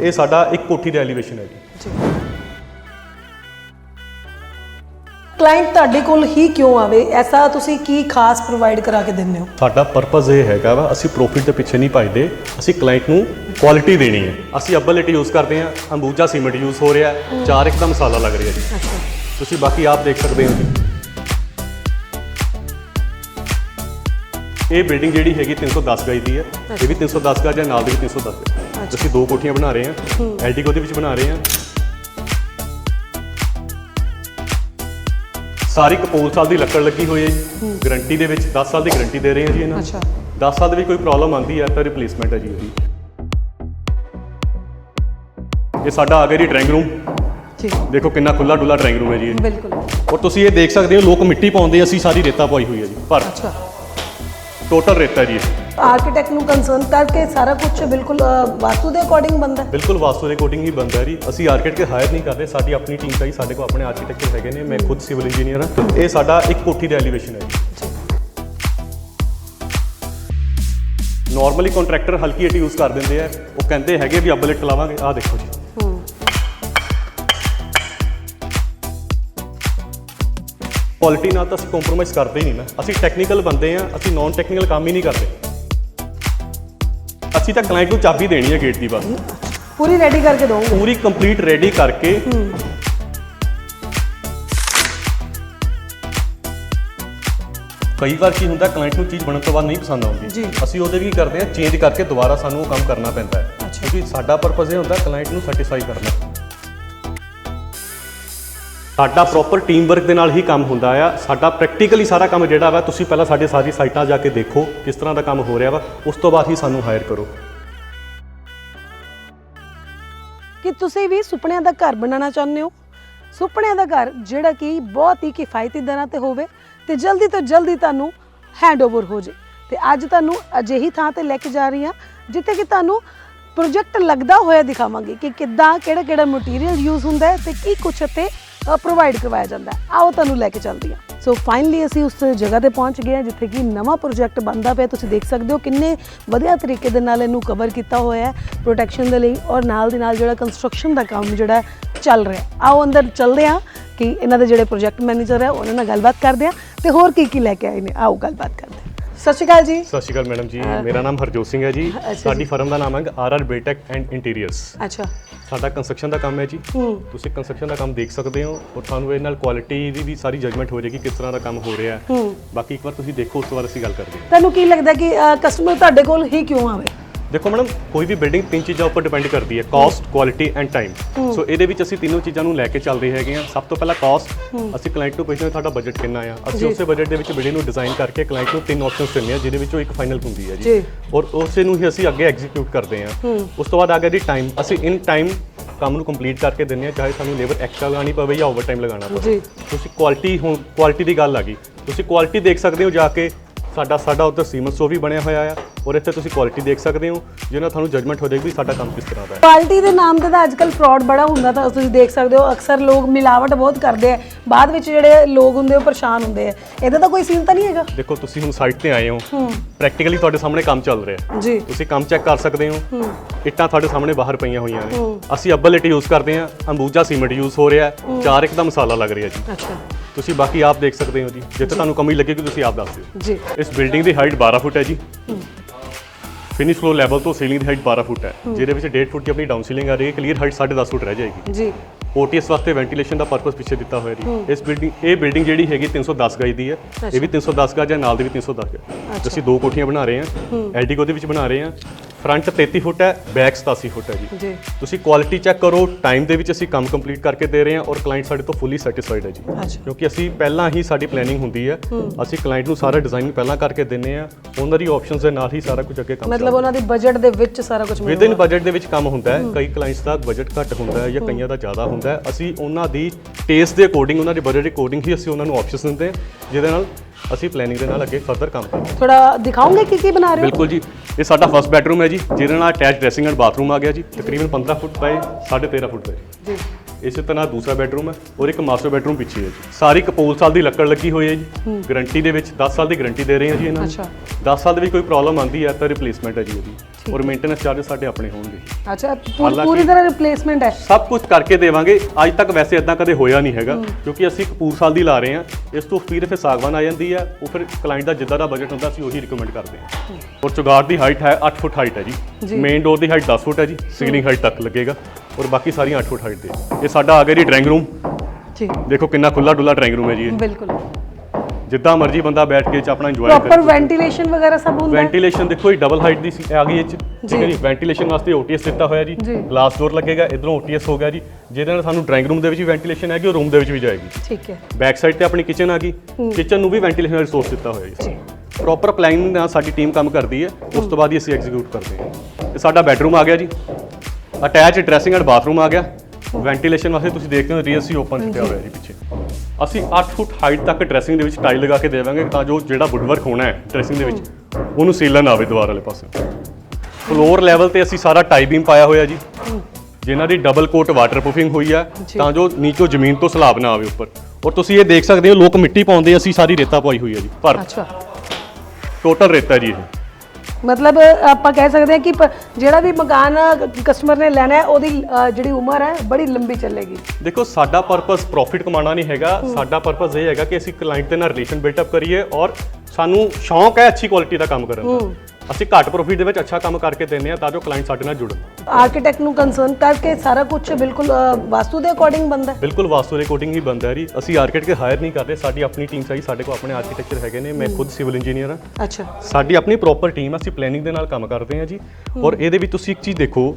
ਇਹ ਸਾਡਾ ਇੱਕ ਕੋਠੀ ਦਾ ਐਲੀਵੇਸ਼ਨ ਹੈ ਜੀ। ਕਲਾਇੰਟ ਤੁਹਾਡੇ ਕੋਲ ਹੀ ਕਿਉਂ ਆਵੇ? ਐਸਾ ਤੁਸੀਂ ਕੀ ਖਾਸ ਪ੍ਰੋਵਾਈਡ ਕਰਾ ਕੇ ਦਿੰਦੇ ਹੋ? ਸਾਡਾ ਪਰਪਸ ਇਹ ਹੈਗਾ ਵਾ ਅਸੀਂ ਪ੍ਰੋਫਿਟ ਦੇ ਪਿੱਛੇ ਨਹੀਂ ਭਜਦੇ ਅਸੀਂ ਕਲਾਇੰਟ ਨੂੰ ਕੁਆਲਿਟੀ ਦੇਣੀ ਹੈ। ਅਸੀਂ ਅਬਲੇਟ ਯੂਜ਼ ਕਰਦੇ ਹਾਂ ਅੰਬੂਜਾ ਸੀਮੈਂਟ ਯੂਜ਼ ਹੋ ਰਿਹਾ ਚਾਰ ਇੱਕ ਦਾ ਮਸਾਲਾ ਲੱਗ ਰਿਹਾ ਜੀ। ਤੁਸੀਂ ਬਾਕੀ ਆਪ ਦੇਖ ਸਕਦੇ ਹੋ ਜੀ। ਇਹ ਬਿਲਡਿੰਗ ਜਿਹੜੀ ਹੈਗੀ 310 ਗਜ ਦੀ ਹੈ। ਇਹ ਵੀ 310 ਗਜ ਹੈ ਨਾਲ ਦੀ ਵੀ 310 ਗਜ। ਅਸੀਂ ਦੋ ਕੋਠੀਆਂ ਬਣਾ ਰਹੇ ਹਾਂ। ਐਲਟੀਕੋ ਦੇ ਵਿੱਚ ਬਣਾ ਰਹੇ ਹਾਂ। ਸਾਰੀ ਕਪੂਰ ਸਾਲ ਦੀ ਲੱਕੜ ਲੱਗੀ ਹੋਈ ਹੈ ਜੀ। ਗਾਰੰਟੀ ਦੇ ਵਿੱਚ 10 ਸਾਲ ਦੀ ਗਾਰੰਟੀ ਦੇ ਰਹੇ ਹਾਂ ਜੀ ਇਹਨਾਂ ਅੱਛਾ। 10 ਸਾਲ ਦੇ ਵਿੱਚ ਕੋਈ ਪ੍ਰੋਬਲਮ ਆਉਂਦੀ ਹੈ ਤਾਂ ਰਿਪਲੇਸਮੈਂਟ ਹੈ ਜੀ ਉਹਦੀ ਇਹ ਸਾਡਾ ਆ ਗਿਆ ਜੀ ਡਰਾਇੰਗ ਰੂਮ ਜੀ। ਦੇਖੋ ਕਿੰਨਾ ਖੁੱਲਾ ਡੁੱਲਾ ਡਰਾਇੰਗ ਰੂਮ ਹੈ ਜੀ ਇਹ। ਬਿਲਕੁਲ। ਔਰ ਤੁਸੀਂ ਇਹ ਦੇਖ ਸਕਦੇ ਹੋ ਲੋਕ ਮਿੱਟੀ ਪਾਉਂਦੇ ਅਸੀਂ ਸਾਰੀ ਰੇਤਾ ਪਾਈ ਹੋਈ ਹੈ ਜੀ। ਪਰ ਅੱਛਾ। ਟੋਟਲ ਰੇਤਾ ਜੀ ਇਹ। ਆਰਕੀਟੈਕਟ ਨੂੰ ਕੰਸਰਨ ਕਰਕੇ ਸਾਰਾ ਕੁਝ ਬਿਲਕੁਲ ਅ, ਵਾਸਤੂ ਦੇ ਅਕੋਰਡਿੰਗ ਬੰਦਾ ਹੈ। ਬਿਲਕੁਲ ਵਾਸਤੂ ਦੇ ਕੋਡਿੰਗ ਹੀ ਬੰਦਾ ਜੀ। ਅਸੀਂ ਆਰਕੀਟੈਕਟ ਹਾਇਰ ਨਹੀਂ ਕਰਦੇ ਸਾਡੀ ਆਪਣੀ ਟੀਮ ਦਾ ਹੀ ਸਾਡੇ ਕੋਲ ਆਪਣੇ ਆਰਕੀਟੈਕਟ ਹੈਗੇ ਨੇ। ਮੈਂ ਖੁਦ ਸਿਵਲ ਇੰਜੀਨੀਅਰ ਹਾਂ। ਇਹ ਸਾਡਾ ਇੱਕ ਕੋਠੀ ਦਾ ਐਲੀਵੇਸ਼ਨ ਹੈ ਜੀ। ਨਾਰਮਲੀ ਕੰਟਰੈਕਟਰ ਹਲਕੀ ਇੱਟ ਯੂਜ਼ ਕਰ ਦਿੰਦੇ ਆ। ਉਹ ਕਹਿੰਦੇ ਹੈਗੇ ਵੀ ਅਬਲੇਟ ਲਾਵਾਂਗੇ ਆਹ ਦੇਖੋ ਜੀ। ਕੁਆਲਿਟੀ ਨਾਲ ਤਾਂ ਅਸੀਂ ਕੰਪਰੋਮਾਈਜ਼ ਕਰਦੇ ਹੀ ਨਹੀਂ ਨਾ। ਅਸੀਂ ਟੈਕਨੀਕਲ ਬੰਦੇ ਆ ਅਸੀਂ ਨਾਨ ਟੈਕਨੀਕਲ ਕੰਮ ਹੀ ਨਹੀਂ ਕਰਦੇ। ਅਸੀਂ ਤਾਂ ਕਲਾਇੰਟ ਨੂੰ ਚਾਬੀ ਦੇਣੀ ਹੈ ਗੇਟ ਦੀ ਬਸ। ਪੂਰੀ ਰੈਡੀ ਕਰਕੇ ਦਊਂਗੇ। ਪੂਰੀ ਕੰਪਲੀਟ ਰੈਡੀ ਕਰਕੇ ਕਈ ਵਾਰ ਕੀ ਹੁੰਦਾ ਕਲਾਇੰਟ ਨੂੰ ਚੀਜ਼ ਬਣਨ ਤੋਂ ਬਾਅਦ ਨਹੀਂ ਪਸੰਦ ਜੀ। ਆਉਂਦੀ ਅਸੀਂ ਉਹਦੇ ਵੀ ਕਰਦੇ ਆ ਚੇਂਜ ਕਰਕੇ ਦੁਬਾਰਾ ਸਾਨੂੰ ਉਹ ਕੰਮ ਕਰਨਾ ਪੈਂਦਾ ਹੈ। ਕਿਉਂਕਿ ਸਾਡਾ ਪਰਪਸ ਇਹ ਹੁੰਦਾ ਕਲਾਇੰਟ ਨੂੰ ਸੈਟੀਸਫਾਈ ਕਰਨਾ। ਸਾਡਾ ਪ੍ਰੋਪਰ ਟੀਮ ਵਰਕ ਦੇ ਨਾਲ ਹੀ ਕੰਮ ਹੁੰਦਾ ਆ। ਸਾਡਾ ਪ੍ਰੈਕਟੀਕਲੀ ਸਾਰਾ ਕੰਮ ਜਿਹੜਾ ਵਾ, ਤੁਸੀਂ ਪਹਿਲਾਂ ਸਾਡੇ ਸਾਰੀ ਸਾਈਟਾਂ ਜਾ ਕੇ ਦੇਖੋ, ਕਿਸ ਤਰ੍ਹਾਂ ਦਾ ਕੰਮ ਹੋ ਰਿਹਾ ਵਾ, ਉਸ ਤੋਂ ਬਾਅਦ ਹੀ ਸਾਨੂੰ ਹਾਇਰ ਕਰੋ। ਕਿ ਤੁਸੀਂ ਵੀ ਸੁਪਨਿਆਂ ਦਾ ਘਰ ਬਣਾਉਣਾ ਚਾਹੁੰਦੇ ਹੋ? ਸੁਪਨਿਆਂ ਦਾ ਘਰ ਜਿਹੜਾ ਕਿ ਬਹੁਤ ਹੀ ਕਿਫਾਇਤੀ ਦਰਾਂ ਤੇ ਹੋਵੇ ਤੇ ਜਲਦੀ ਤੋਂ ਜਲਦੀ ਤੁਹਾਨੂੰ ਹੈਂਡਓਵਰ ਹੋ ਜੇ। ਤੇ ਅੱਜ ਤੁਹਾਨੂੰ ਅਜਿਹੀ ਥਾਂ ਤੇ ਲੈ ਕੇ ਜਾ ਰਹੀ ਹਾਂ, ਜਿੱਥੇ ਕਿ ਤੁਹਾਨੂੰ ਪ੍ਰੋਜੈਕਟ ਲੱਗਦਾ ਹੋਇਆ ਦਿਖਾਵਾਂਗੇ ਕਿ ਕਿੱਦਾਂ ਕਿਹੜਾ ਕਿਹੜਾ ਮਟੀਰੀਅਲ ਯੂਜ਼ ਹੁੰਦਾ ਹੈ ਤੇ ਕੀ ਕੁਛ ਇੱਥੇ ਪ੍ਰੋਵਾਈਡ ਕਰਵਾਇਆ ਜਾਂਦਾ ਹੈ। ਆਓ ਤੁਹਾਨੂੰ ਲੈ ਕੇ ਚੱਲਦੀ ਹਾਂ। ਸੋ ਫਾਈਨਲੀ ਅਸੀਂ ਉਸ ਜਗ੍ਹਾ ਤੇ ਪਹੁੰਚ ਗਏ ਹਾਂ ਜਿੱਥੇ ਕਿ ਨਵਾਂ ਪ੍ਰੋਜੈਕਟ ਬਣਦਾ ਪਿਆ। ਤੁਸੀਂ ਦੇਖ ਸਕਦੇ ਹੋ ਕਿੰਨੇ ਵਧੀਆ ਤਰੀਕੇ ਦੇ ਨਾਲ ਇਹਨੂੰ ਕਵਰ ਕੀਤਾ ਹੋਇਆ ਹੈ ਪ੍ਰੋਟੈਕਸ਼ਨ ਦੇ ਲਈ ਔਰ ਨਾਲ ਦੀ ਨਾਲ ਜਿਹੜਾ ਕੰਸਟਰਕਸ਼ਨ ਦਾ ਕੰਮ ਜਿਹੜਾ ਚੱਲ ਰਿਹਾ ਆਓ ਅੰਦਰ ਚੱਲਦੇ ਹਾਂ ਕਿ ਇਹਨਾਂ ਦੇ ਜਿਹੜੇ ਪ੍ਰੋਜੈਕਟ ਮੈਨੇਜਰ ਹੈ, ਉਹਨਾਂ ਨਾਲ ਗੱਲਬਾਤ ਕਰਦੇ ਹਾਂ। ਤੇ ਹੋਰ ਕੀ ਕੀ ਲੈ ਕੇ ਆਏ ਨੇ? ਆਓ ਗੱਲਬਾਤ ਕਰਦੇ ਸਤਿ ਸ਼੍ਰੀ ਅਕਾਲ ਜੀ। ਸਤਿ ਸ਼੍ਰੀ ਅਕਾਲ ਮੈਡਮ ਜੀ। ਮੇਰਾ ਨਾਮ ਹਰਜੋਤ ਸਿੰਘ ਹੈ ਜੀ। ਅੱਛਾ ਜੀ। ਸਾਡੀ ਫਰਮ ਦਾ ਨਾਮ ਹੈ R R Biltech and interiors ਅੱਛਾ। ਸਾਡਾ ਕੰਸਟਰਕਸ਼ਨ ਦਾ ਕੰਮ ਹੈ ਜੀ। ਹੂੰ। ਤੁਸੀਂ ਕੰਸਟਰਕਸ਼ਨ ਦਾ ਕੰਮ ਦੇਖ ਸਕਦੇ ਹੋ ਔਰ ਤੁਹਾਨੂੰ ਇਹ ਨਾਲ ਕੁਆਲਿਟੀ ਦੀ ਵੀ ਸਾਰੀ ਜਜਮੈਂਟ ਹੋ ਜਾਏਗੀ ਕਿਸ ਤਰ੍ਹਾਂ ਦਾ ਕੰਮ ਹੋ ਰਿਹਾ ਹੈ। ਹੂੰ। ਬਾਕੀ ਇੱਕ ਵਾਰ ਤੁਸੀਂ ਦੇਖੋ ਉਸ ਤੋਂ ਬਾਅਦ ਅਸੀਂ ਗੱਲ ਕਰਦੇ ਹਾਂ। ਤੁਹਾਨੂੰ ਕੀ ਲੱਗਦਾ ਕਿ ਕਸਟਮਰ ਤੁਹਾਡੇ ਕੋਲ ਹੀ ਕਿਉਂ ਆਵੇ? ਦੇਖੋ ਮੈਡਮ ਕੋਈ ਵੀ ਬਿਲਡਿੰਗ ਤਿੰਨ ਚੀਜ਼ਾਂ ਉੱਪਰ ਡਿਪੈਂਡ ਕਰਦੀ ਹੈ cost quality and time so ਇਹਦੇ ਵਿੱਚ ਅਸੀਂ ਤਿੰਨੋਂ ਚੀਜ਼ਾਂ ਨੂੰ ਲੈ ਕੇ ਚੱਲਦੇ ਹੈਗੇ ਹਾਂ। ਸਭ ਤੋਂ ਪਹਿਲਾਂ ਕਾਸਟ ਅਸੀਂ ਕਲਾਇੰਟ ਨੂੰ ਪੁੱਛਦੇ ਹਾਂ ਤੁਹਾਡਾ ਬਜਟ ਕਿੰਨਾ ਆ? ਅਸੀਂ। ਉਸੇ ਬਜਟ ਦੇ ਵਿੱਚ ਬਿਲਡਿੰਗ ਨੂੰ ਡਿਜ਼ਾਈਨ ਕਰਕੇ ਕਲਾਇੰਟ ਨੂੰ ਤਿੰਨ ਆਪਸ਼ਨਸ ਦਿੰਦੇ ਹਾਂ ਜਿਹਦੇ ਵਿੱਚੋਂ ਇੱਕ ਫਾਈਨਲ ਹੁੰਦੀ ਹੈ ਜੀ। ਔਰ ਉਸੇ ਨੂੰ ਹੀ ਅਸੀਂ ਅੱਗੇ ਐਗਜ਼ੀਕਿਊਟ ਕਰਦੇ ਹਾਂ। ਉਸ ਤੋਂ ਬਾਅਦ ਆ ਗਿਆ ਜੀ ਟਾਈਮ ਅਸੀਂ ਇਨ ਟਾਈਮ ਕੰਮ ਨੂੰ ਕੰਪਲੀਟ ਕਰਕੇ ਦਿੰਦੇ ਹਾਂ ਚਾਹੇ ਸਾਨੂੰ ਲੇਬਰ ਐਕਸਟਰਾ ਲਗਾਉਣੀ ਪਵੇ ਜਾਂ ਓਵਰ ਟਾਈਮ ਲਗਾਉਣਾ ਪਵੇ। ਤੁਸੀਂ ਕੁਆਲਿਟੀ ਹੁਣ ਕੁਆਲਿਟੀ ਦੀ ਗੱਲ ਆ ਗਈ। ਤੁਸੀਂ ਕੁਆਲਿਟੀ ਦੇਖ ਸਕਦੇ ਹੋ ਜਾ ਕੇ ਸਾਡਾ ਸਾਡਾ ਉੱਧਰ ਸੀਮਨ ਸੋ ਵੀ ਬਣਿਆ ਹੋਇਆ ਆ ਔਰ ਇੱਥੇ ਤੁਸੀਂ ਕੁਆਲਿਟੀ ਦੇਖ ਸਕਦੇ ਹੋ ਜਿਹਨਾਂ ਨਾਲ ਤੁਹਾਨੂੰ ਜਜਮੈਂਟ ਹੋ ਜਾਏਗੀ ਵੀ ਸਾਡਾ ਕੰਮ ਕਿਸ ਤਰ੍ਹਾਂ ਦਾ ਹੈ। ਕੁਆਲਿਟੀ ਦੇ ਨਾਮ ਤੇ ਤਾਂ ਅੱਜਕੱਲ ਫਰਾਡ ਬੜਾ ਹੁੰਦਾ ਤਾਂ ਤੁਸੀਂ ਦੇਖ ਸਕਦੇ ਹੋ ਅਕਸਰ ਲੋਕ ਮਿਲਾਵਟ ਬਹੁਤ ਕਰਦੇ ਆ। ਬਾਅਦ ਵਿੱਚ ਜਿਹੜੇ ਲੋਕ ਹੁੰਦੇ ਉਹ ਪਰੇਸ਼ਾਨ ਹੁੰਦੇ ਆ। ਇਹਦਾ ਤਾਂ ਕੋਈ ਸੀਨ ਤਾਂ ਨਹੀਂ ਹੈਗਾ? ਦੇਖੋ ਤੁਸੀਂ ਹੁਣ ਸਾਈਟ ਤੇ ਆਏ ਹੋ। ਪ੍ਰੈਕਟੀਕਲੀ ਤੁਹਾਡੇ ਸਾਹਮਣੇ ਕੰਮ ਚੱਲ ਰਿਹਾ। ਜੀ। ਤੁਸੀਂ ਕੰਮ ਚੈੱਕ ਕਰ ਸਕਦੇ ਹੋ। ਇੱਟਾਂ ਤੁਹਾਡੇ ਸਾਹਮਣੇ ਬਾਹਰ ਪਈਆਂ ਹੋਈਆਂ ਨੇ। ਅਸੀਂ ਅੱਬਲ ਇੱਟ ਯੂਜ਼ ਕਰਦੇ ਹਾਂ ਅੰਬੂਜਾ ਸੀਮੈਂਟ ਯੂਜ਼ ਹੋ ਰਿਹਾ। ਚਾਰ ਇੱਕ ਦਾ ਮਸਾਲਾ ਲੱਗ ਰਿਹਾ ਜੀ। ਅੱਛਾ। ਤੁਸੀਂ ਬਾਕੀ ਆਪ ਦੇਖ ਸਕਦੇ ਹੋ ਜੀ। ਜਿੱਥੇ ਤੁਹਾਨੂੰ ਕਮੀ ਲੱਗੇਗੀ ਤੁਸੀਂ ਆਪ ਦੱਸ ਦਿਓ। ਜੀ। ਇਸ ਬਿਲਡਿੰਗ ਦੀ ਹਾਈਟ 12 ਫੁੱਟ ਹੈ ਜੀ। ਫਿਨਿਸ਼ ਫਲੋਰ ਲੈਵਲ ਤੋਂ ਸੀਲਿੰਗ ਦੀ ਹਾਈਟ 12 ਫੁੱਟ ਹੈ। ਜਿਹਦੇ ਵਿੱਚ 1.5 ਫੁੱਟ ਦੀ ਆਪਣੀ ਡਾਊਨ ਸੀਲਿੰਗ ਆ ਰਹੀ ਹੈ। ਕਲੀਅਰ ਹਾਈਟ 10.5 ਫੁੱਟ ਰਹਿ ਜਾਏਗੀ। ਜੀ। ਓਟੀਐਸ ਵਾਸਤੇ ਵੈਂਟੀਲੇਸ਼ਨ ਦਾ ਪਰਪਸ ਪਿੱਛੇ ਦਿੱਤਾ ਹੋਇਆ ਜੀ। ਇਸ ਬਿਲਡਿੰਗ ਇਹ ਬਿਲਡਿੰਗ ਜਿਹੜੀ ਹੈਗੀ 310 ਗਜ ਦੀ ਹੈ। ਇਹ ਵੀ 310 ਗਜ ਹੈ ਨਾਲ ਦੀ ਵੀ 310 ਗਜ। ਅਸੀਂ ਦੋ ਕੋਠੀਆਂ ਬਣਾ ਰਹੇ ਹਾਂ। ਐਲਡੀਕੋ ਦੇ ਵਿੱਚ ਬਣਾ ਰਹੇ ਹਾਂ। ਫਰੰਟ 33 ਫੁੱਟ ਹੈ ਬੈਕ 87 ਫੁੱਟ ਹੈ ਜੀ। ਜੀ। ਤੁਸੀਂ ਕੁਆਲਿਟੀ ਚੈੱਕ ਕਰੋ ਟਾਈਮ ਦੇ ਵਿੱਚ ਅਸੀਂ ਕੰਮ ਕੰਪਲੀਟ ਕਰਕੇ ਦੇ ਰਹੇ ਹਾਂ ਔਰ ਕਲਾਇੰਟ ਸਾਡੇ ਤੋਂ ਫੁੱਲੀ ਸੈਟੀਸਫਾਈਡ ਹੈ ਜੀ। ਕਿਉਂਕਿ ਅਸੀਂ ਪਹਿਲਾਂ ਹੀ ਸਾਡੀ ਪਲੈਨਿੰਗ ਹੁੰਦੀ ਹੈ। ਅਸੀਂ ਕਲਾਇੰਟ ਨੂੰ ਸਾਰਾ ਡਿਜ਼ਾਈਨ ਪਹਿਲਾਂ ਕਰਕੇ ਦਿੰਨੇ ਆ ਉਹਨਾਂ ਦੀ ਆਪਸ਼ਨਸ ਦੇ ਨਾਲ ਹੀ ਸਾਰਾ ਕੁਝ ਅੱਗੇ ਕੰਮ ਮਤਲਬ ਉਹਨਾਂ ਦੀ ਬਜਟ ਦੇ ਵਿੱਚ ਸਾਰਾ ਕੁਝ ਮਿਲ ਵਿਦਿਨ ਬਜਟ ਦੇ ਵਿੱਚ ਕੰਮ ਹੁੰਦਾ ਹੈ। ਕਈ ਕਲਾਇੰਟਸ ਦਾ ਬਜਟ ਘੱਟ ਹੁੰਦਾ ਹੈ ਜਾਂ ਕਈਆਂ ਦਾ ਜ਼ਿਆਦਾ ਹੁੰਦਾ ਹੈ। ਅਸੀਂ ਉਹਨਾਂ ਦੀ ਟੇਸਟ ਦੇ ਅਕੋਰਡਿੰਗ ਉਹਨਾਂ ਦੇ ਬਜਟ ਦੇ ਅਕੋਰਡਿੰਗ ਹੀ ਅਸੀਂ ਉਹਨਾਂ ਨੂੰ ਆਪਸ਼ਨਸ ਦਿੰਦੇ ਹਾਂ ਜਿਹਦੇ ਨਾਲ ਅਸੀਂ ਪਲੈਨਿੰਗ ਦੇ ਨਾਲ ਅੱਗੇ ਫਰਦਰ ਕੰਮ ਕਰਦੇ ਹਾਂ ਥੋੜਾ ਦਿਖਾਓਗੇ ਕੀ ਕੀ ਬਣਾ ਰਹੇ ਹੋ? ਬਿਲਕੁਲ ਜੀ। ਇਹ ਸਾਡਾ ਫਸਟ ਬੈਡਰੂਮ ਹੈ ਜੀ। ਜਿਹਦੇ ਨਾਲ ਅਟੈਚ ਡਰੈਸਿੰਗ ਐਂਡ ਬਾਥਰੂਮ ਆ ਗਿਆ ਜੀ। ਤਕਰੀਬਨ 15 ਫੁੱਟ ਬਾਈ 13.5 ਫੁੱਟ ਦਾ ਜੀ। ਇਸੇ ਤਰ੍ਹਾਂ ਦੂਸਰਾ ਬੈਡਰੂਮ ਹੈ ਔਰ ਇੱਕ ਮਾਸਟਰ ਬੈਡਰੂਮ ਪਿੱਛੇ ਹੈ ਜੀ। ਸਾਰੀ ਕਪੂਲ ਸਾਲ ਦੀ ਲੱਕੜ ਲੱਗੀ ਹੋਈ ਹੈ ਜੀ। ਗਾਰੰਟੀ ਦੇ ਵਿੱਚ 10 ਸਾਲ ਦੀ ਗਾਰੰਟੀ ਦੇ ਰਹੇ ਹਾਂ ਜੀ ਇਹਨਾਂ ਨੂੰ। ਅੱਛਾ। 10 ਸਾਲ ਦੇ ਵਿੱਚ ਕੋਈ ਪ੍ਰੋਬਲਮ ਆਂਦੀ ਹੈ ਤਾਂ ਰਿਪਲੇਸਮੈਂਟ ਹੈ ਜੀ ਉਹਦੀ ਔਰ ਮੇਨਟੇਨੈਂਸ ਚਾਰजेस ਸਾਡੇ ਆਪਣੇ ਹੋਣਗੇ। ਅੱਛਾ ਪੂਰੀ ਤਰ੍ਹਾਂ ਰਿਪਲੇਸਮੈਂਟ ਹੈ। ਸਭ ਕੁਝ ਕਰਕੇ ਦੇਵਾਂਗੇ। ਅੱਜ ਤੱਕ ਵੈਸੇ ਇਦਾਂ ਕਦੇ ਹੋਇਆ ਨਹੀਂ ਹੈਗਾ ਕਿਉਂਕਿ ਅਸੀਂ ਕਪੂਰ ਸਾਲ ਦੀ ਲਾ ਰਹੇ ਹਾਂ। ਇਸ ਤੋਂ ਸਪੀਡ ਫਿਰ ਸਾਗਵਾਨ ਆ ਜਾਂਦੀ ਹੈ। ਉਹ ਫਿਰ ਕਲਾਇੰਟ ਦਾ ਜਿੱਦਾਂ ਦਾ ਬਜਟ ਹੁੰਦਾ ਅਸੀਂ ਉਹੀ ਰਿਕਮੈਂਡ ਕਰਦੇ ਹਾਂ। ਔਰ ਚੁਗਾੜ ਦੀ ਹਾਈਟ ਹੈ 8 ਫੁੱਟ ਹਾਈਟ ਹੈ ਜੀ। ਜੀ। ਮੇਨ ਡੋਰ ਦੀ ਹਾਈਟ 10 ਫੁੱਟ ਹੈ ਜੀ। ਸੀਲਿੰਗ ਹਾਈਟ ਤੱਕ ਲੱਗੇਗਾ। ਔਰ ਬਾਕੀ ਸਾਰੀਆਂ 8 ਫੁੱਟ ਹਾਈਟ ਦੇ ਇਹ ਸਾਡਾ ਆ ਗਿਆ ਜੀ ਡਰਾਇੰਗ ਰੂਮ ਜੀ ਦੇਖੋ ਕਿੰਨਾ ਖੁੱਲਾ ਡੁੱਲਾ ਡਰਾਇੰਗ ਰੂਮ ਹੈ ਜੀ ਇਹ। ਬਿਲਕੁਲ। ਜਿੱਦਾਂ ਮਰਜ਼ੀ ਬੰਦਾ ਬੈਠ ਕੇ ਚ ਆਪਣਾ ਇੰਜੋਏ ਪ੍ਰੋਪਰ ਕਰੇ। ਵੈਂਟੀਲੇਸ਼ਨ ਵਗੈਰਾ ਸਭ ਹੁੰਦਾ ਹੈ? ਵੈਂਟੀਲੇਸ਼ਨ ਦੇਖੋ ਇਹ ਡਬਲ ਹਾਈਟ ਦੀ ਸੀ ਆ ਗਈ ਇਹ ਚ ਠੀਕ ਹੈ ਜੀ। ਵੈਂਟੀਲੇਸ਼ਨ ਵਾਸਤੇ OTS ਦਿੱਤਾ ਹੋਇਆ ਜੀ। ਜੀ। ਗਲਾਸ ਡੋਰ ਲੱਗੇਗਾ ਇਧਰੋਂ OTS ਹੋ ਗਿਆ ਜੀ। ਜਿਹਦੇ ਨਾਲ ਸਾਨੂੰ ਡਰਾਇੰਗ ਰੂਮ ਦੇ ਵਿੱਚ ਵੀ ਵੈਂਟੀਲੇਸ਼ਨ ਹੈਗੀ ਔਰ ਰੂਮ ਦੇ ਵਿੱਚ ਵੀ ਜਾਏਗੀ। ਠੀਕ ਹੈ। ਬੈਕ ਸਾਈਡ ਤੇ ਆਪਣੀ ਕਿਚਨ ਆ ਗਈ। ਕਿਚਨ ਨੂੰ ਵੀ ਵੈਂਟੀਲੇਸ਼ਨ ਦਾ ਰਿਸੋਰਸ ਦਿੱਤਾ ਹੋਇਆ ਜੀ। ਪ੍ਰੋਪਰ ਪਲੈਨਿੰਗ ਨਾਲ ਸਾਡੀ ਟੀਮ ਕੰਮ ਕਰਦੀ ਹੈ। ਉਸ ਤੋਂ ਬਾਅਦ ਹੀ ਅਸੀਂ ਐਗਜ਼ੀਕਿਊਟ ਕਰਦੇ ਹਾਂ। ਇਹ ਸਾਡਾ ਬੈਡਰੂਮ ਆ ਗਿਆ ਜੀ। ਅਟੈਚ ਡਰੈਸਿੰਗ ਐਂਡ ਬਾਥਰੂਮ ਆ ਗਿਆ। ਵੈਂਟੀਲੇਸ਼ਨ ਵਾਸਤੇ ਤੁਸੀਂ ਦੇਖਦੇ ਹੋ ਰੀਅਲ ਸੀ ਓਪਨ ਕੀਤਾ ਹੋਇਆ ਜੀ ਪਿੱਛੇ। ਅਸੀਂ 8 ਫੁੱਟ ਹਾਈਟ ਤੱਕ ਡਰੈਸਿੰਗ ਦੇ ਵਿੱਚ ਟਾਈਲ ਲਗਾ ਕੇ ਦੇਵਾਂਗੇ ਤਾਂ ਜੋ ਜਿਹੜਾ ਵੁੱਡ ਵਰਕ ਹੋਣਾ ਹੈ ਡਰੈਸਿੰਗ ਦੇ ਵਿੱਚ ਉਹਨੂੰ ਸੀਲਨ ਨਾ ਆਵੇ ਦੁਆਰ ਵਾਲੇ ਪਾਸੇ। ਫਲੋਰ ਲੈਵਲ ਤੇ ਅਸੀਂ ਸਾਰਾ ਟਾਈ ਬੀਮ ਪਾਇਆ ਹੋਇਆ ਜੀ ਜਿਨ੍ਹਾਂ ਦੀ ਡਬਲ ਕੋਟ ਵਾਟਰਪ੍ਰੂਫਿੰਗ ਹੋਈ ਆ ਤਾਂ ਜੋ ਨੀਚੋਂ ਜ਼ਮੀਨ ਤੋਂ ਸਲਾਬ ਨਾ ਆਵੇ ਉੱਪਰ। ਔਰ ਤੁਸੀਂ ਇਹ ਦੇਖ ਸਕਦੇ ਹੋ ਲੋਕ ਮਿੱਟੀ ਪਾਉਂਦੇ ਅਸੀਂ ਸਾਰੀ ਰੇਤਾ ਪਾਈ ਹੋਈ ਹੈ ਜੀ ਪਰ ਅੱਛਾ। ਟੋਟਲ ਰੇਤਾ ਜੀ ਇਹ। ਮਤਲਬ ਆਪਾਂ ਕਹਿ ਸਕਦੇ ਹਾਂ ਕਿ ਪ- ਜਿਹੜਾ ਵੀ ਮਕਾਨ ਕਸਟਮਰ ਨੇ ਲੈਣਾ ਹੈ ਉਹਦੀ ਅ, ਜਿਹੜੀ ਉਮਰ ਹੈ ਬੜੀ ਲੰਬੀ ਚੱਲੇਗੀ। ਦੇਖੋ ਸਾਡਾ ਪਰਪਸ ਪ੍ਰੋਫਿਟ ਕਮਾਉਣਾ ਨਹੀਂ ਹੈਗਾ। ਸਾਡਾ ਪਰਪਸ ਇਹ ਹੈਗਾ ਕਿ ਅਸੀਂ ਕਲਾਇੰਟ ਦੇ ਨਾਲ ਰਿਲੇਸ਼ਨ ਬਿਲਟ ਅਪ ਕਰੀਏ ਔਰ ਸਾਨੂੰ ਸ਼ੌਂਕ ਹੈ ਅੱਛੀ ਕੁਆਲਿਟੀ ਦਾ ਕੰਮ ਕਰਨ ਦਾ। ਅਸੀਂ ਘੱਟ ਪ੍ਰੋਫਿਟ ਦੇ ਵਿੱਚ ਅੱਛਾ ਕੰਮ ਕਰਕੇ ਦਿੰਦੇ ਆ ਤਾਂ ਜੋ ਕਲਾਇੰਟ ਸਾਡੇ ਨਾਲ ਜੁੜਨ ਆਰਕੀਟੈਕਟ ਨੂੰ ਕੰਸਰਨ ਕਰਕੇ ਸਾਰਾ ਕੁਝ ਬਿਲਕੁਲ ਵਾਸਤੂ ਦੇ ਅਕੋਰਡਿੰਗ ਬੰਦਾ ਹੈ। ਬਿਲਕੁਲ ਵਾਸਤੂ ਦੇ ਕੋਡਿੰਗ ਹੀ ਬੰਦਾ ਹੈ ਜੀ। ਅਸੀਂ ਆਰਕੀਟੈਕਟ ਹਾਇਰ ਨਹੀਂ ਕਰਦੇ। ਸਾਡੀ ਆਪਣੀ ਟੀਮ ਚਾਹੀ ਸਾਡੇ ਕੋਲ ਆਪਣੇ ਆਰਕੀਟੈਕਚਰ ਹੈਗੇ ਨੇ। ਮੈਂ ਖੁਦ ਸਿਵਲ ਇੰਜੀਨੀਅਰ ਹਾਂ। ਅੱਛਾ। ਸਾਡੀ ਆਪਣੀ ਪ੍ਰੋਪਰ ਟੀਮ ਅਸੀਂ ਪਲੈਨਿੰਗ ਦੇ ਨਾਲ ਕੰਮ ਕਰਦੇ ਹਾਂ ਜੀ। ਔਰ ਇਹਦੇ ਵਿੱਚ ਤੁਸੀਂ ਇੱਕ ਚੀਜ਼ ਦੇਖੋ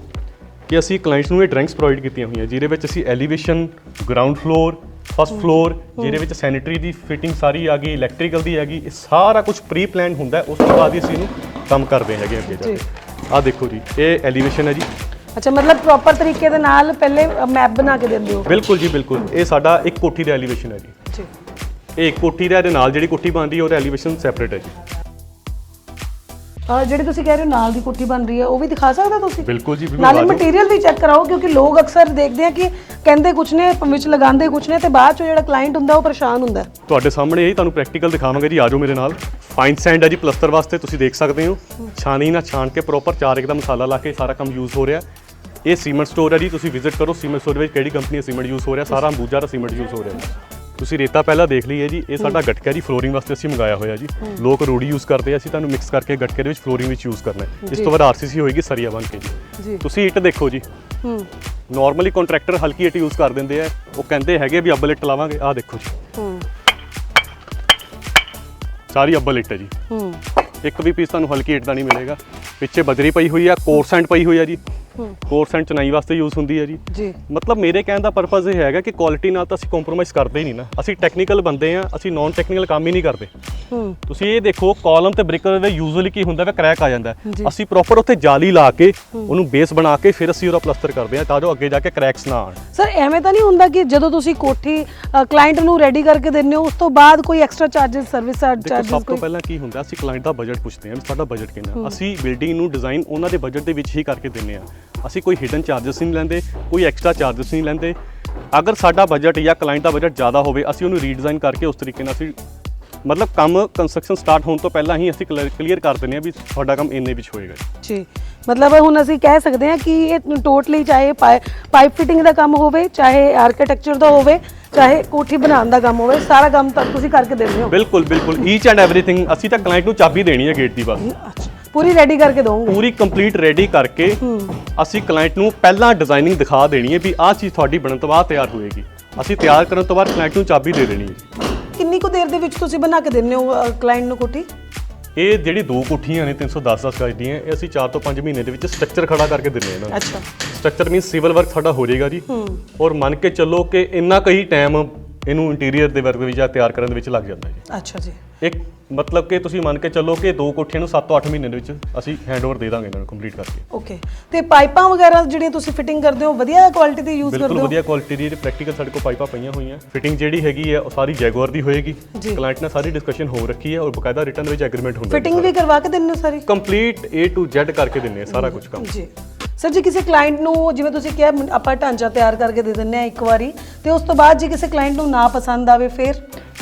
ਕਿ ਅਸੀਂ ਕਲਾਇੰਟਸ ਨੂੰ ਇਹ ਡਰਾਇੰਗਸ ਪ੍ਰੋਵਾਈਡ ਕੀਤੀਆਂ ਹੋਈਆਂ। ਜਿਹਦੇ ਵਿੱਚ ਅਸੀਂ elevation ground floor first floor ਜਿਹਦੇ ਵਿੱਚ ਸੈਨੀਟਰੀ ਦੀ ਫਿਟਿੰਗ ਸਾਰੀ ਆ ਗਈ ਇਲੈਕਟ੍ਰੀਕਲ ਦੀ ਹੈਗੀ ਇਹ ਸਾਰਾ ਕੁਝ ਪ੍ਰੀ ਪਲਾਨ ਹੁੰਦਾ ਉਸ ਤੋਂ ਬਾਅਦ ਹੀ ਅਸੀਂ ਇਹਨੂੰ ਕੰਮ ਕਰਦੇ ਹੈਗੇ ਅੱਗੇ ਜਾ। ਕੇ। ਆਹ ਦੇਖੋ ਜੀ ਇਹ ਐਲੀਵੇਸ਼ਨ ਹੈ ਜੀ। ਅੱਛਾ ਮਤਲਬ ਪ੍ਰੋਪਰ ਤਰੀਕੇ ਦੇ ਨਾਲ ਪਹਿਲੇ ਮੈਪ ਬਣਾ ਕੇ ਦਿੰਦੇ ਹੋ? ਬਿਲਕੁਲ ਜੀ ਬਿਲਕੁਲ। ਇਹ ਸਾਡਾ ਇੱਕ ਕੋਠੀ ਦਾ ਐਲੀਵੇਸ਼ਨ ਹੈ ਜੀ। ਜੀ। ਇਹ ਇੱਕ ਕੋਠੀ ਦਾ ਇਹਦੇ ਨਾਲ ਜਿਹੜੀ ਕੋਠੀ ਬਣਦੀ ਹੈ ਉਹਦਾ ਐਲੀਵੇਸ਼ਨ ਸੈਪਰੇਟ ਹੈ ਜੀ। ਅ, ਜਿਹੜੀ ਤੁਸੀਂ ਕਹਿ ਰਹੇ ਹੋ ਨਾਲ ਦੀ ਕੋਠੀ ਬਣ ਰਹੀ ਹੈ ਉਹ ਵੀ ਦਿਖਾ ਸਕਦੇ ਤੁਸੀਂ? ਬਿਲਕੁਲ ਜੀ ਬਿਲਕੁਲ ਨਾਲੇ। ਮਟੀਰੀਅਲ ਵੀ ਚੈੱਕ ਕਰਾਓ ਕਿਉਂਕਿ ਲੋਕ ਅਕਸਰ ਦੇਖਦੇ ਆ ਕਿ ਕਹਿੰਦੇ ਕੁਛ ਨੇ ਵਿੱਚ ਲਗਾਉਂਦੇ ਕੁਛ ਨੇ ਤੇ ਬਾਅਦ ਚੋਂ ਜਿਹੜਾ ਕਲਾਇੰਟ ਹੁੰਦਾ ਉਹ ਪਰੇਸ਼ਾਨ ਹੁੰਦਾ। ਤੁਹਾਡੇ ਸਾਹਮਣੇ ਇਹ ਤੁਹਾਨੂੰ ਪ੍ਰੈਕਟੀਕਲ ਦਿਖਾਵਾਂਗੇ ਜੀ ਆਜੋ ਮੇਰੇ ਨਾਲ। ਫਾਈਨ ਸੈਂਡ ਹੈ ਜੀ ਪਲਸਟਰ ਵਾਸਤੇ ਤੁਸੀਂ ਦੇਖ ਸਕਦੇ ਹੋ। ਛਾਣੀ ਨਾਲ ਛਾਣ ਕੇ ਪ੍ਰੋਪਰ ਚਾਰ ਇੱਕ ਦਾ ਮਸਾਲਾ ਲਾ ਕੇ ਸਾਰਾ ਕੰਮ ਯੂਜ਼ ਹੋ ਰਿਹਾ। ਇਹ ਸੀਮੈਂਟ ਸਟੋਰ ਹੈ ਜੀ ਤੁਸੀਂ ਵਿਜ਼ਿਟ ਕਰੋ ਸੀਮੈਂਟ ਸਟੋਰ ਵਿੱਚ ਕਿਹੜੀ ਕੰਪਨੀ ਦਾ ਸੀਮੈਂਟ ਯੂਜ਼ ਹੋ ਰਿਹਾ ਸਾਰਾ ਅੰਬੂਜਾ ਦਾ ਸੀਮੈਂਟ ਯੂਜ਼ ਹੋ ਰਿਹਾ। ਤੁਸੀਂ ਰੇਤਾ ਪਹਿਲਾਂ ਦੇਖ ਲਈਏ ਜੀ ਇਹ ਸਾਡਾ ਗਟਕਾ ਜੀ ਫਲੋਰਿੰਗ ਵਾਸਤੇ ਅਸੀਂ ਮੰਗਾਇਆ ਹੋਇਆ ਜੀ। ਲੋਕ ਰੋੜੀ ਯੂਜ਼ ਕਰਦੇ ਆ ਅਸੀਂ ਤੁਹਾਨੂੰ ਮਿਕਸ ਕਰਕੇ ਗਟਕੇ ਦੇ ਵਿੱਚ ਫਲੋਰਿੰਗ ਵਿੱਚ ਯੂਜ਼ ਕਰਨਾ ਹੈ। ਇਸ ਤੋਂ ਬਾਅਦ ਆਰਸੀਸੀ ਹੋਏਗੀ ਸਰੀਆ ਬਣ ਕੇ ਜੀ। ਤੁਸੀਂ ਇੱਟ ਦੇਖੋ ਜੀ। ਹੂੰ। ਨਾਰਮਲੀ ਕੰਟਰੈਕਟਰ ਹਲਕੀ ਇੱਟ ਯੂਜ਼ ਕਰ ਦਿੰਦੇ ਆ। ਉਹ ਕਹਿੰਦੇ ਹੈਗੇ ਵੀ ਅੱਬਲ ਇੱਟ ਲਾਵਾਂਗੇ ਆਹ ਦੇਖੋ ਜੀ। ਹੂੰ। ਸਾਰੀ ਅੱਬਲ ਇੱਟ ਹੈ ਜੀ। ਹੂੰ। ਇੱਕ ਵੀ ਪੀਸ ਤੁਹਾਨੂੰ ਹਲਕੀ ਇੱਟ ਦਾ ਨਹੀਂ ਮਿਲੇਗਾ। ਪਿੱਛੇ ਬਜਰੀ ਪਈ ਹੋਈ ਆ ਕੋਰਸੈਂਟ ਪਈ ਹੋਈ ਆ ਜੀ। ਕੋਰਸ ਐਂਡ ਚਨਾਈ ਵਾਸਤੇ ਯੂਜ਼ ਹੁੰਦੀ ਹੈ ਜੀ। ਮਤਲਬ ਮੇਰੇ ਕਹਿਣ ਦਾ ਪਰਪਸ ਇਹ ਹੈਗਾ ਕਿ ਕੁਆਲਿਟੀ ਨਾਲ ਤਾਂ ਅਸੀਂ ਕੰਪਰੋਮਾਈਜ਼ ਕਰਦੇ ਹੀ ਨਹੀਂ ਨਾ। ਅਸੀਂ ਟੈਕਨੀਕਲ ਬੰਦੇ ਆ ਅਸੀਂ ਨਾਨ ਟੈਕਨੀਕਲ ਕੰਮ ਹੀ ਨਹੀਂ ਕਰਦੇ। ਤੁਸੀਂ ਇਹ ਦੇਖੋ ਕਾਲਮ ਤੇ ਬ੍ਰਿਕਰ ਦੇ ਯੂਜ਼ੂਅਲੀ ਕੀ ਹੁੰਦਾ ਵੇ ਕ੍ਰੈਕ ਆ ਜਾਂਦਾ। ਅਸੀਂ ਪ੍ਰੋਪਰ ਉੱਥੇ ਜਾਲੀ ਲਾ ਕੇ ਉਹਨੂੰ ਬੇਸ ਬਣਾ ਕੇ ਫਿਰ ਅਸੀਂ ਉਹਦਾ ਪਲਸਟਰ ਕਰਦੇ ਆ ਤਾਂ ਜੋ ਅੱਗੇ ਜਾ ਕੇ ਕ੍ਰੈਕਸ ਨਾ ਆਣ ਸਰ ਐਵੇਂ ਤਾਂ ਨਹੀਂ ਹੁੰਦਾ ਕਿ ਜਦੋਂ ਤੁਸੀਂ ਕੋਠੀ ਕਲਾਇੰਟ ਨੂੰ ਰੈਡੀ ਕਰਕੇ ਦਿੰਦੇ ਹੋ ਉਸ ਤੋਂ ਬਾਅਦ ਕੋਈ ਐਕਸਟਰਾ ਚਾਰजेस ਸਰਵਿਸ ਚਾਰजेस ਸਭ ਤੋਂ ਪਹਿਲਾਂ ਕੀ ਹੁੰਦਾ ਅਸੀਂ ਕਲਾਇੰਟ ਦਾ ਬਜਟ ਪੁੱਛਦੇ ਆ ਸਾਡਾ ਬਜਟ ਕਿੰਨਾ। ਅਸੀਂ ਬਿਲਡਿੰਗ ਨੂੰ ਡਿਜ਼ਾਈਨ ਉਹਨਾਂ ਦੇ ਬਜਟ ਦੇ ਵਿੱਚ ਹੀ ਕਰਕੇ ਦਿੰਦੇ ਆ ਅਸੀਂ ਕੋਈ ਹਿਡਨ ਚਾਰजेस ਨਹੀਂ ਲੈਂਦੇ ਕੋਈ ਐਕਸਟਰਾ ਚਾਰजेस ਨਹੀਂ ਲੈਂਦੇ। ਅਗਰ ਸਾਡਾ ਬਜਟ ਜਾਂ ਕਲਾਇੰਟ ਦਾ ਬਜਟ ਜ਼ਿਆਦਾ ਹੋਵੇ ਅਸੀਂ ਉਹਨੂੰ ਰੀਡਿਜ਼ਾਈਨ ਕਰਕੇ ਉਸ ਤਰੀਕੇ ਨਾਲ ਅਸੀਂ ਮਤਲਬ ਕੰਮ ਕੰਸਟਰਕਸ਼ਨ ਸਟਾਰਟ ਹੋਣ ਤੋਂ ਪਹਿਲਾਂ ਹੀ ਅਸੀਂ ਕਲੀਅਰ ਕਰ ਦਿੰਦੇ ਆ ਵੀ ਤੁਹਾਡਾ ਕੰਮ ਇੰਨੇ ਵਿੱਚ ਹੋਏਗਾ ਜੀ। ਮਤਲਬ ਹੁਣ ਅਸੀਂ ਕਹਿ ਸਕਦੇ ਹਾਂ ਕਿ ਇਹ ਟੋਟਲੀ ਚਾਹੇ ਪਾਈਪ ਫਿਟਿੰਗ ਦਾ ਕੰਮ ਹੋਵੇ ਚਾਹੇ ਆਰਕੀਟੈਕਚਰ ਦਾ ਹੋਵੇ ਚਾਹੇ ਕੋਠੀ ਬਣਾਉਣ ਦਾ ਕੰਮ ਹੋਵੇ ਸਾਰਾ ਕੰਮ ਤਾਂ ਤੁਸੀਂ ਕਰਕੇ ਦਿੰਦੇ ਹੋ। ਬਿਲਕੁਲ ਬਿਲਕੁਲ ਈਚ ਐਂਡ ਐਵਰੀਥਿੰਗ ਅਸੀਂ ਤਾਂ ਕਲਾਇੰਟ ਨੂੰ ਚਾਬੀ ਦੇਣੀ ਹੈ ਗੇਟ ਦੀ ਬਸ। ਪੂਰੀ ਰੈਡੀ ਕਰਕੇ ਦੋਗੇ ਪੂਰੀ ਕੰਪਲੀਟ ਰੈਡੀ ਕਰਕੇ ਅਸੀਂ ਕਲਾਇੰਟ ਨੂੰ ਪਹਿਲਾਂ ਡਿਜ਼ਾਈਨਿੰਗ ਦਿਖਾ ਦੇਣੀ ਹੈ ਵੀ ਆਹ ਚੀਜ਼ ਤੁਹਾਡੀ ਬਣਨ ਤੋਂ ਬਾਅਦ ਤਿਆਰ ਹੋਏਗੀ। ਅਸੀਂ ਤਿਆਰ ਕਰਨ ਤੋਂ ਬਾਅਦ ਕਲਾਇੰਟ ਨੂੰ ਚਾਬੀ ਦੇ ਦੇਣੀ ਹੈ। ਕਿੰਨੀ ਕੁ ਦੇਰ ਦੇ ਵਿੱਚ ਤੁਸੀਂ ਬਣਾ ਕੇ ਦਿੰਦੇ ਹੋ ਕਲਾਇੰਟ ਨੂੰ ਕੋਠੀ? ਇਹ ਜਿਹੜੀ ਦੋ ਕੋਠੀਆਂ ਨੇ 310 10 ਗਜ ਦੀਆਂ ਇਹ ਅਸੀਂ 4 ਤੋਂ 5 ਮਹੀਨੇ ਦੇ ਵਿੱਚ ਸਟਰਕਚਰ ਖੜਾ ਕਰਕੇ ਦਿੰਨੇ ਇਹਨਾਂ ਨੂੰ। ਅੱਛਾ। ਸਟਰਕਚਰ ਮੀਨ ਸਿਵਲ ਵਰਕ ਸਾਡਾ ਹੋ ਜਾਏਗਾ ਜੀ। ਔਰ ਮੰਨ ਕੇ ਚੱਲੋ ਕਿ ਇੰਨਾ ਕਈ ਟਾਈਮ ਇਹਨੂੰ ਇੰਟੀਰੀਅਰ ਦੇ ਵਰਕ ਵਿੱਚ ਜਾਂ ਤਿਆਰ ਕਰਨ ਦੇ ਵਿੱਚ ਲੱਗ ਜਾਂਦਾ ਜੀ। ਅੱਛਾ ਜੀ। ਇੱਕ ਮਤਲਬ ਕਿ ਤੁਸੀਂ ਮੰਨ ਕੇ ਚੱਲੋ ਕਿ ਦੋ ਕੋਠੀਆਂ ਨੂੰ 7 ਤੋਂ 8 ਮਹੀਨੇ ਦੇ ਵਿੱਚ ਅਸੀਂ ਹੈਂਡਓਵਰ ਦੇ ਦਾਂਗੇ ਇਹਨਾਂ ਨੂੰ ਕੰਪਲੀਟ ਕਰਕੇ। ਓਕੇ ਤੇ ਪਾਈਪਾਂ ਵਗੈਰਾ ਜਿਹੜੀਆਂ ਤੁਸੀਂ ਫਿਟਿੰਗ ਕਰਦੇ ਹੋ ਵਧੀਆ ਕੁਆਲਿਟੀ ਦੀ ਯੂਜ਼ ਬਿਲਕੁਲ ਕਰਦੇ ਹੋ? ਵਧੀਆ ਕੁਆਲਿਟੀ ਦੀ ਪ੍ਰੈਕਟੀਕਲ ਸਾਡੇ ਕੋਲ ਪਾਈਪਾਂ ਪਈਆਂ ਹੋਈਆਂ। ਫਿਟਿੰਗ ਜਿਹੜੀ ਹੈਗੀ ਹੈ ਉਹ ਸਾਰੀ ਜੈਗੁਆਰ ਦੀ ਹੋਏਗੀ। ਜੀ। ਕਲਾਇੰਟ ਨਾਲ ਸਾਰੀ ਡਿਸਕਸ਼ਨ ਹੋ ਰੱਖੀ ਹੈ ਔਰ ਬਕਾਇਦਾ ਰਿਟਰਨ ਵਿੱਚ ਐਗਰੀਮੈਂਟ ਹੁੰਦਾ ਫਿਟਿੰਗ ਵੀ ਕਰਵਾ ਕੇ ਦਿੰਦੇ ਹੋ ਸਾਰੀ? ਕੰਪਲੀਟ A to Z ਕਰਕੇ ਦਿੰਨੇ ਆ ਸਾਰਾ ਕੁਝ ਕੰਮ। ਜੀ। ਸਰ ਜੀ ਕਿਸੇ ਕਲਾਇੰਟ ਨੂੰ ਜਿਵੇਂ ਤੁਸੀਂ ਕਿਹਾ ਮ- ਆਪਾਂ ਢਾਂਚਾ ਤਿਆਰ ਕਰਕੇ ਦੇ ਦਿੰਨੇ ਆ ਇੱਕ ਵਾਰੀ ਤੇ ਉਸ ਤੋਂ ਬਾਅਦ ਜੇ ਕਿਸੇ ਕਲਾਇੰਟ ਨੂੰ ਨਾ ਪਸੰਦ ਆਵੇ ਫਿਰ?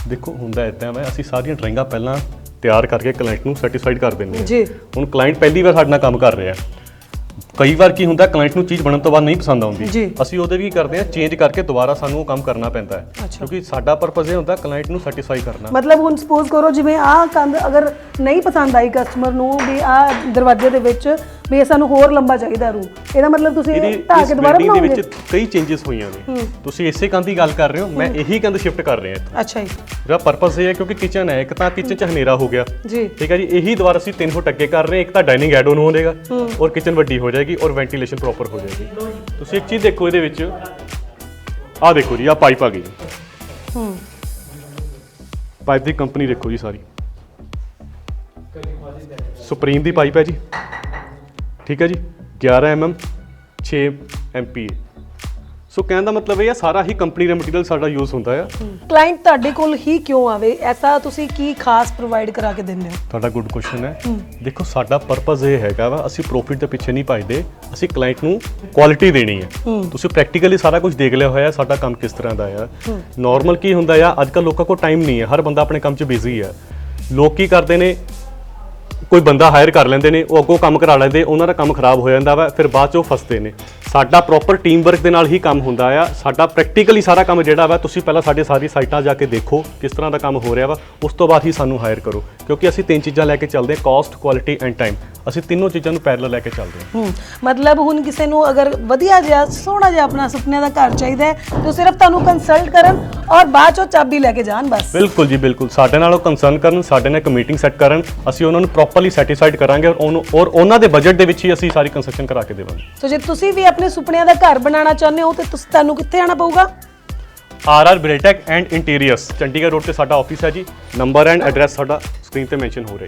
ਦੇਖੋ ਹੁੰਦਾ ਇਦਾਂ ਵਾ ਅਸੀਂ ਸਾਰੀਆਂ ਡਰਾਇੰਗਾਂ ਪਹਿਲਾਂ ਤਿਆਰ ਕਰਕੇ ਕਲਾਇੰਟ ਨੂੰ ਸੈਟੀਸਫਾਈਡ ਕਰ ਦਿੰਦੇ ਹਾਂ। ਜੀ। ਹੁਣ ਕਲਾਇੰਟ ਪਹਿਲੀ ਵਾਰ ਸਾਡੇ ਨਾਲ ਕੰਮ ਕਰ ਰਿਹਾ। ਕਈ ਵਾਰ ਕੀ ਹੁੰਦਾ ਕਲਾਇੰਟ ਨੂੰ ਚੀਜ਼ ਬਣਨ ਤੋਂ ਬਾਅਦ ਨਹੀਂ ਪਸੰਦ ਆਉਂਦੀ। ਜੀ। ਅਸੀਂ ਉਹਦੇ ਵੀ ਕਰਦੇ ਹਾਂ ਚੇਂਜ ਕਰਕੇ ਦੁਬਾਰਾ ਸਾਨੂੰ ਉਹ ਕੰਮ ਕਰਨਾ ਪੈਂਦਾ ਹੈ। ਅੱਛਾ। ਕਿਉਂਕਿ ਸਾਡਾ ਪਰਪਸ ਇਹ ਹੁੰਦਾ ਕਲਾਇੰਟ ਨੂੰ ਸੈਟੀਸਫਾਈ ਕਰਨਾ। ਮਤਲਬ ਹੁਣ ਸਪੋਜ਼ ਕਰੋ ਜਿਵੇਂ ਆਹ ਕੰਧ ਅਗਰ ਨਹੀਂ ਪਸੰਦ ਆਈ ਕਸਟਮਰ ਨੂੰ ਵੀ ਆਹ ਦਰਵਾਜ਼ੇ ਦੇ ਵਿੱਚ ਵੀ ਇਹ ਸਾਨੂੰ ਹੋਰ ਲੰਬਾ ਚਾਹੀਦਾ ਰੂ ਇਹਦਾ ਮਤਲਬ ਤੁਸੀਂ ਇਹਦੀ ਇਹ ਢਾਹ ਇਸ ਕੇ ਦੁਬਾਰਾ ਬਿਲਡਿੰਗ ਦੇ ਬਣਾਓਗੇ? ਵਿੱਚ ਕਈ ਚੇਂਜਸ ਹੋਈਆਂ ਨੇ। ਤੁਸੀਂ ਇਸੇ ਕੰਧ ਦੀ ਗੱਲ ਕਰ ਰਹੇ ਹੋ ਮੈਂ ਇਹੀ ਕੰਧ ਸ਼ਿਫਟ ਕਰ ਰਿਹਾ ਇੱਥੇ। ਅੱਛਾ ਜੀ। ਇਹਦਾ ਪਰਪਸ ਇਹ ਹੈ ਕਿਉਂਕਿ ਕਿਚਨ ਹੈ ਇੱਕ ਤਾਂ ਕਿਚਨ ਚ ਹਨੇਰਾ ਹੋ ਗਿਆ। ਜੀ। ਠੀਕ ਹੈ ਜੀ ਇਹੀ ਦੁਬਾਰਾ ਅਸੀਂ 3 ਫੁੱਟ ਅੱਗੇ ਕਰ ਰਹੇ ਹਾਂ ਇੱਕ ਤਾਂ ਡਾਈਨਿੰਗ ਐਡ ਆਨ ਹੋ। ਜਾਏਗਾ ਔਰ ਕਿਚਨ ਵੱਡੀ ਹੋ ਜਾਏਗੀ। ਔਰ ਵੈਂਟੀਲੇਸ਼ਨ ਪ੍ਰੋਪਰ ਹੋ ਜਾਏਗੀ। ਤੁਸੀਂ ਇੱਕ ਚੀਜ਼ ਦੇਖੋ ਇਹਦੇ ਵਿੱਚ। ਆਹ ਦੇਖੋ ਜੀ ਆਹ ਪਾਈਪ ਆ ਗਈ ਹੂੰ। ਪਾਈਪ ਦੀ ਕੰਪਨੀ ਦੇਖੋ ਜੀ ਸਾਰੀ। ਸੁਪਰੀਮ ਦੀ ਪਾਈਪ ਹੈ ਜੀ। ਠੀਕ ਹੈ ਜੀ 11 mm 6 MPa ਸੋ ਕਹਿਣ ਦਾ ਮਤਲਬ ਇਹ ਹੈ ਸਾਰਾ ਹੀ ਕੰਪਨੀ ਦਾ ਮਟੀਰੀਅਲ ਸਾਡਾ ਯੂਜ਼ ਹੁੰਦਾ ਆ। ਕਲਾਇੰਟ ਤੁਹਾਡੇ ਕੋਲ ਹੀ ਕਿਉਂ ਆਵੇ? ਐਸਾ ਤੁਸੀਂ ਕੀ ਖਾਸ ਪ੍ਰੋਵਾਈਡ ਕਰਾ ਕੇ ਦਿੰਦੇ ਹੋ? ਤੁਹਾਡਾ ਗੁੱਡ ਕੁਐਸਚਨ ਹੈ। ਦੇਖੋ ਸਾਡਾ ਪਰਪਸ ਇਹ ਹੈਗਾ ਵਾ ਅਸੀਂ ਪ੍ਰੋਫਿਟ ਦੇ ਪਿੱਛੇ ਨਹੀਂ ਭਜਦੇ ਅਸੀਂ ਕਲਾਇੰਟ ਨੂੰ ਕੁਆਲਿਟੀ ਦੇਣੀ ਹੈ। ਤੁਸੀਂ ਪ੍ਰੈਕਟੀਕਲੀ ਸਾਰਾ ਕੁਝ ਦੇਖ ਲਿਆ ਹੋਇਆ ਸਾਡਾ ਕੰਮ ਕਿਸ ਤਰ੍ਹਾਂ ਦਾ ਆ। ਨਾਰਮਲ ਕੀ ਹੁੰਦਾ ਆ ਅੱਜ ਕੱਲ ਲੋਕਾਂ ਕੋਲ ਟਾਈਮ ਨਹੀਂ ਹੈ ਹਰ ਬੰਦਾ ਆਪਣੇ ਕੰਮ 'ਚ ਬਿਜ਼ੀ ਹੈ ਲੋਕ ਕੀ ਕਰਦੇ ਨੇ ਕੋਈ ਬੰਦਾ ਹਾਇਰ ਕਰ ਲੈਂਦੇ ਨੇ ਉਹ ਅੱਗੋਂ ਕੰਮ ਕਰਾ ਲੈਂਦੇ ਉਹਨਾਂ ਦਾ ਕੰਮ ਖਰਾਬ ਹੋ ਜਾਂਦਾ ਵਾ ਫਿਰ ਬਾਅਦ 'ਚ ਉਹ ਫਸਦੇ ਨੇ। ਸਾਡਾ ਪ੍ਰੋਪਰ ਟੀਮ ਵਰਕ ਦੇ ਨਾਲ ਹੀ ਕੰਮ ਹੁੰਦਾ ਆ। ਸਾਡਾ ਪ੍ਰੈਕਟੀਕਲੀ ਸਾਰਾ ਕੰਮ ਜਿਹੜਾ ਵਾ ਤੁਸੀਂ ਪਹਿਲਾਂ ਸਾਡੇ ਸਾਰੀ ਸਾਈਟਾਂ ਜਾ ਕੇ ਦੇਖੋ ਕਿਸ ਤਰ੍ਹਾਂ ਦਾ ਕੰਮ ਹੋ ਰਿਹਾ ਵਾ ਉਸ ਤੋਂ ਬਾਅਦ ਹੀ ਸਾਨੂੰ ਹਾਇਰ ਕਰੋ। ਕਿਉਂਕਿ ਅਸੀਂ ਤਿੰਨ ਚੀਜ਼ਾਂ ਲੈ ਕੇ ਚੱਲਦੇ ਹਾਂ ਕਾਸਟ ਕੁਆਲਿਟੀ ਐਂਡ ਟਾਈਮ ਅਸੀਂ ਤਿੰਨੋਂ ਚੀਜ਼ਾਂ ਨੂੰ ਪੈਰਲਲ ਲੈ ਕੇ ਚੱਲਦੇ ਹਾਂ। ਹੂੰ ਮਤਲਬ ਹੁਣ ਕਿਸੇ ਨੂੰ ਅਗਰ ਵਧੀਆ ਜਿਹਾ ਸੋਹਣਾ ਜਿਹਾ ਆਪਣਾ ਸੁਪਨਿਆਂ ਦਾ ਘਰ ਚਾਹੀਦਾ ਹੈ ਤਾਂ ਸਿਰਫ ਤੁਹਾਨੂੰ ਕੰਸਲਟ ਕਰਨ ਔਰ ਬਾਅਦ ਚੋਂ ਚਾਬੀ ਲੈ ਕੇ ਜਾਣ ਬਸ। ਬਿਲਕੁਲ ਜੀ ਬਿਲਕੁਲ। ਸਾਡੇ ਨਾਲ ਉਹ ਕੰਸਰਨ ਕਰਨ ਸਾਡੇ ਨਾਲ ਇੱਕ ਮੀਟਿੰਗ ਸੈੱਟ ਕਰਨ ਅਸੀਂ ਉਹਨਾਂ ਨੂੰ ਪ੍ਰੋਪਰਲੀ ਸੈਟੀਸਫਾਈਡ ਕਰਾਂਗੇ ਔਰ ਉਹਨੂੰ ਔਰ ਉਹਨਾਂ ਦੇ ਬਜਟ ਦੇ ਵਿੱਚ ਹੀ ਅਸੀਂ ਸਾਰੀ ਕੰਸਟਰਕਸ਼ਨ ਕਰਾ ਕੇ ਦੇਵਾਂਗੇ। ਸੋ ਜੇ ਤੁਸੀਂ ਵੀ ਆਪਣੇ ਸੁਪਨਿਆਂ ਦਾ ਘਰ ਬਣਾਉਣਾ ਚਾਹੁੰਦੇ ਹੋ ਤੇ ਤੁਸੀਂ ਤੁਹਾਨੂੰ ਕਿੱਥੇ ਆਣਾ ਪਊਗਾ? R R Biltech and interiors, Chandigarh road ਤੇ ਸਾਡਾ ਆਫਿਸ ਹੈ ਜੀ। ਨੰਬਰ ਐਂਡ ਐਡਰੈਸ ਸਾਡਾ ਸਕਰੀਨ ਤੇ ਮੈਂਸ਼ਨ ਹੋ ਰਿਹਾ ਜੀ